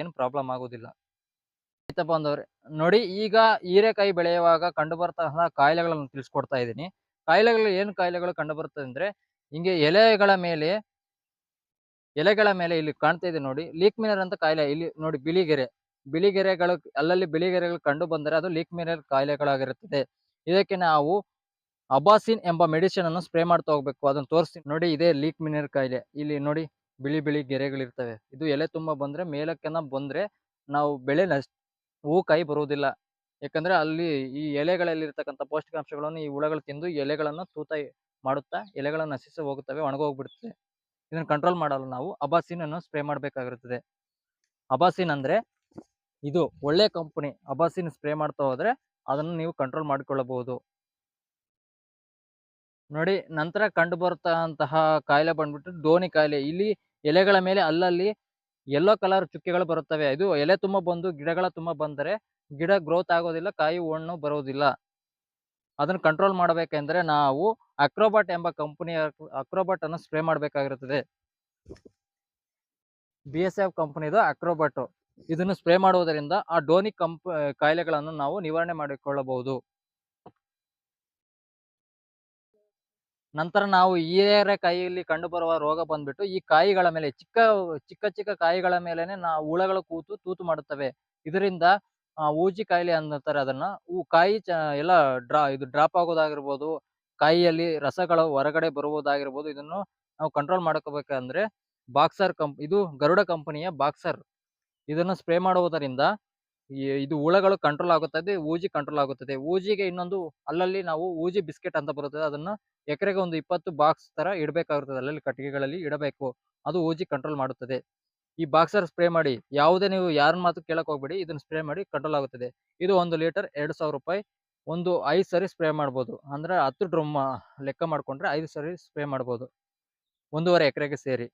ಏನು ಪ್ರಾಬ್ಲಮ್ ಆಗೋದಿಲ್ಲ. ರೈತ ಬಾಂಧವ್ರೆ ನೋಡಿ, ಈಗ ಹೀರೆಕಾಯಿ ಬೆಳೆಯುವಾಗ ಕಂಡು ಬರ್ತಾ ಕಾಯಿಲೆಗಳನ್ನು ತಿಳಿಸ್ಕೊಡ್ತಾ ಇದ್ದೀನಿ. ಕಾಯಿಲೆಗಳು, ಏನು ಕಾಯಿಲೆಗಳು ಕಂಡು ಬರ್ತದೆ ಅಂದ್ರೆ, ಹಿಂಗೆ ಎಲೆಗಳ ಮೇಲೆ ಎಲೆಗಳ ಮೇಲೆ ಇಲ್ಲಿ ಕಾಣ್ತಾ ಇದೆ ನೋಡಿ ಲೀಕ್ ಮಿನರ್ ಅಂತ ಕಾಯಿಲೆ, ಇಲ್ಲಿ ನೋಡಿ ಬಿಳಿಗೆರೆ. ಬಿಳಿಗೆರೆಗಳು, ಅಲ್ಲಲ್ಲಿ ಬಿಳಿಗೆರೆಗಳು ಕಂಡು ಬಂದರೆ ಅದು ಲೀಕ್ ಮಿನರ್ ಕಾಯಿಲೆಗಳಾಗಿರುತ್ತದೆ. ಇದಕ್ಕೆ ನಾವು ಅಬಾಸಿನ್ ಎಂಬ ಮೆಡಿಸಿನ್ ಅನ್ನು ಸ್ಪ್ರೇ ಮಾಡ್ತಾ ಹೋಗ್ಬೇಕು. ಅದನ್ನು ತೋರಿಸ್ತೀನಿ. ನೋಡಿ, ಇದೇ ಲೀಕ್ ಮಿನರ್ ಕಾಯಿಲೆ. ಇಲ್ಲಿ ನೋಡಿ ಬಿಳಿ ಬಿಳಿ ಗೆರೆಗಳಿರ್ತವೆ. ಇದು ಎಲೆ ತುಂಬಾ ಬಂದ್ರೆ ಮೇಲಕ್ಕೆನ ಬಂದ್ರೆ ನಾವು ಬೆಳೆ ನಷ್ಟ ಹೂ ಕಾಯಿ ಬರುವುದಿಲ್ಲ ಯಾಕಂದ್ರೆ ಅಲ್ಲಿ ಈ ಎಲೆಗಳಲ್ಲಿ ಇರ್ತಕ್ಕಂಥ ಪೌಷ್ಟಿಕಾಂಶಗಳನ್ನು ಈ ಹುಳಗಳು ತಿಂದು ಎಲೆಗಳನ್ನು ತೂತ ಮಾಡುತ್ತಾ ಎಲೆಗಳನ್ನು ನಶಿಸಿ ಹೋಗುತ್ತವೆ ಒಣಗೋಗ್ಬಿಡುತ್ತೆ ಇದನ್ನ ಕಂಟ್ರೋಲ್ ಮಾಡಲು ನಾವು. ಅಬಾಸಿನ್ ಅನ್ನು ಸ್ಪ್ರೇ ಮಾಡಬೇಕಾಗಿರುತ್ತದೆ. ಅಬಾಸಿನ್ ಅಂದ್ರೆ ಇದು ಒಳ್ಳೆ ಕಂಪನಿ. ಅಬಾಸಿನ್ ಸ್ಪ್ರೇ ಮಾಡ್ತಾ ಹೋದ್ರೆ ಅದನ್ನು ನೀವು ಕಂಟ್ರೋಲ್ ಮಾಡಿಕೊಳ್ಳಬಹುದು. ನೋಡಿ, ನಂತರ ಕಂಡು ಬರ್ತಂತಹ ಕಾಯಿಲೆ ಬಂದ್ಬಿಟ್ಟು ದೋಣಿ ಕಾಯಿಲೆ. ಇಲ್ಲಿ ಎಲೆಗಳ ಮೇಲೆ ಅಲ್ಲಲ್ಲಿ ಯೆಲ್ಲೋ ಕಲರ್ ಚುಕ್ಕೆಗಳು ಬರುತ್ತವೆ. ಇದು ಎಲೆ ತುಂಬ ಬಂದು ಗಿಡಗಳ ತುಂಬ ಬಂದರೆ ಗಿಡ ಗ್ರೋತ್ ಆಗೋದಿಲ್ಲ, ಕಾಯಿ ಹಣ್ಣು ಬರೋದಿಲ್ಲ. ಅದನ್ನು ಕಂಟ್ರೋಲ್ ಮಾಡಬೇಕೆಂದ್ರೆ ನಾವು ಅಕ್ರೋಬಾಟ್ ಎಂಬ ಕಂಪನಿಯ ಅಕ್ರೋಬಾಟ್ ಅನ್ನು ಸ್ಪ್ರೇ ಮಾಡಬೇಕಾಗಿರುತ್ತದೆ. ಬಿ ಎಸ್ ಎಫ್ ಕಂಪನಿದು ಅಕ್ರೋಬಾಟ್ ಇದನ್ನು ಸ್ಪ್ರೇ ಮಾಡುವುದರಿಂದ ಆ ಡೋನಿ ಕಂಪ್ ಕಾಯಿಲೆಗಳನ್ನು ನಾವು ನಿವಾರಣೆ ಮಾಡಿಕೊಳ್ಳಬಹುದು. ನಂತರ ನಾವು ಹೀರೆಕಾಯಿಯಲ್ಲಿ ಕಂಡು ಬರುವ ರೋಗ ಬಂದ್ಬಿಟ್ಟು, ಈ ಕಾಯಿಗಳ ಮೇಲೆ ಚಿಕ್ಕ ಚಿಕ್ಕ ಚಿಕ್ಕ ಕಾಯಿಗಳ ಮೇಲೆನೆ ನಾವು ಹುಳಗಳು ಕೂತು ತೂತು ಮಾಡುತ್ತವೆ. ಇದರಿಂದ ಊಜಿ ಕಾಯಿಲೆ ಅಂತಾರೆ ಅದನ್ನ. ಕಾಯಿ ಎಲ್ಲ ಡ್ರಾ, ಇದು ಡ್ರಾಪ್ ಆಗೋದಾಗಿರ್ಬೋದು, ಕಾಯಿಯಲ್ಲಿ ರಸಗಳು ಹೊರಗಡೆ ಬರುವುದಾಗಿರ್ಬೋದು, ಇದನ್ನು ನಾವು ಕಂಟ್ರೋಲ್ ಮಾಡ್ಕೋಬೇಕಂದ್ರೆ, ಬಾಕ್ಸರ್ ಕಂಪ್, ಇದು ಗರುಡ ಕಂಪನಿಯ ಬಾಕ್ಸರ್. ಇದನ್ನು ಸ್ಪ್ರೇ ಮಾಡುವುದರಿಂದ ಇದು ಹುಳಗಳು ಕಂಟ್ರೋಲ್ ಆಗುತ್ತದೆ, ಊಜಿ ಕಂಟ್ರೋಲ್ ಆಗುತ್ತದೆ. ಊಜಿಗೆ ಇನ್ನೊಂದು ಅಲ್ಲಲ್ಲಿ ನಾವು ಊಜಿ ಬಿಸ್ಕೆಟ್ ಅಂತ ಬರುತ್ತದೆ. ಅದನ್ನ ಎಕರೆಗೆ ಒಂದು ಇಪ್ಪತ್ತು ಬಾಕ್ಸ್ ತರ ಇಡಬೇಕಾಗುತ್ತದೆ. ಅಲ್ಲಲ್ಲಿ ಕಟ್ಟಿಗೆಗಳಲ್ಲಿ ಇಡಬೇಕು. ಅದು ಊಜಿ ಕಂಟ್ರೋಲ್ ಮಾಡುತ್ತದೆ. ಈ ಬಾಕ್ಸರ್ ಸ್ಪ್ರೇ ಮಾಡಿ, ಯಾವುದೇ ನೀವು ಯಾರನ್ನ ಮಾತು ಕೇಳಕ್ ಹೋಗ್ಬೇಡಿ, ಇದನ್ನ ಸ್ಪ್ರೇ ಮಾಡಿ ಕಂಟ್ರೋಲ್ ಆಗುತ್ತದೆ. ಇದು ಒಂದು ಲೀಟರ್ ಎರಡು ಸಾವಿರ ರೂಪಾಯಿ. ಒಂದು ಐದು ಸರಿ ಸ್ಪ್ರೇ ಮಾಡ್ಬೋದು. ಅಂದ್ರೆ ಹತ್ತು ಡ್ರಮ್ ಲೆಕ್ಕ ಮಾಡ್ಕೊಂಡ್ರೆ ಐದು ಸರಿ ಸ್ಪ್ರೇ ಮಾಡ್ಬೋದು. ಒಂದೂವರೆ ಎಕರೆಗೆ ಸೇರಿ.